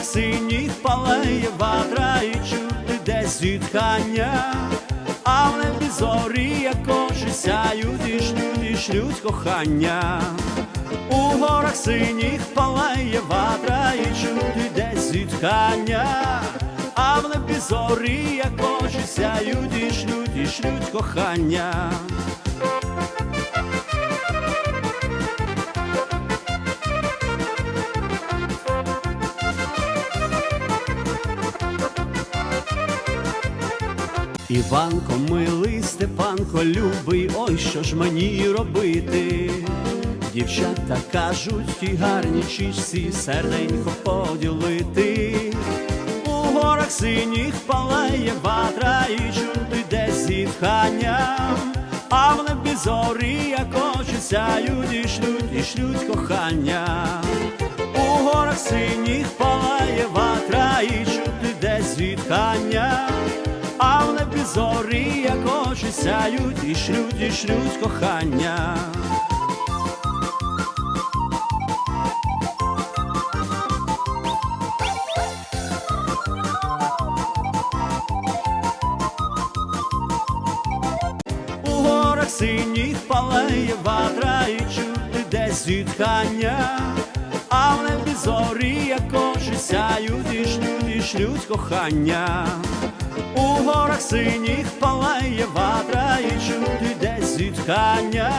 горах синіх палає ватра і чути десь зітхання, а в небі зорі, як сяють і шлють, і шлють кохання. У горах синіх палає ватра і чути десь зітхання, а в небі зорі, як сяють і шлють, і шлють кохання. Іванко, милий, Степанко, любий, ой, що ж мені робити? Дівчата кажуть, ті гарні чічці серденько поділити. У горах синіх палає ватра і чути десь зітхання, а в небі зорі, як очі сяють, і шлють, і шлють кохання. У горах синіх палає ватра і чути десь зітхання, сяють, і шлють, і шлють кохання. У горах синіх палає ватра і чути десь зітхання, а в небі зорі, як очі сяють, і шлють, і шлють кохання. У горах синіх палає ватра і чути десь зітхання,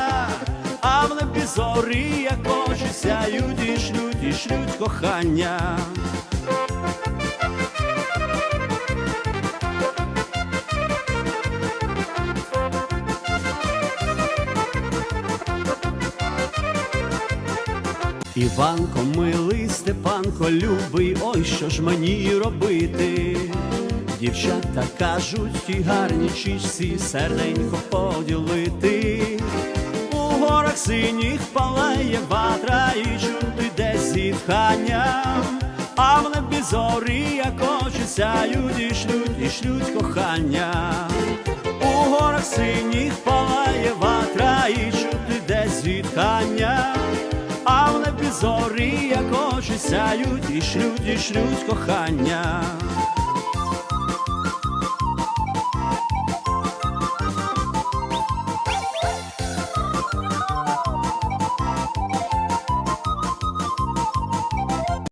а в небі зорі, як очі сяють, і шлють, і шлють кохання. Іванко, милий, Степанко, любий, ой, що ж мені робити? Дівчата кажуть, ті гарні чічці серденько поділити. У горах синіх палає ватра і чути десь зітхання, а в небі зорі, як очі сяють, і шлють, і шлють кохання. У горах синіх палає ватра зорі, як очі сяють, і шлють, і шлють кохання.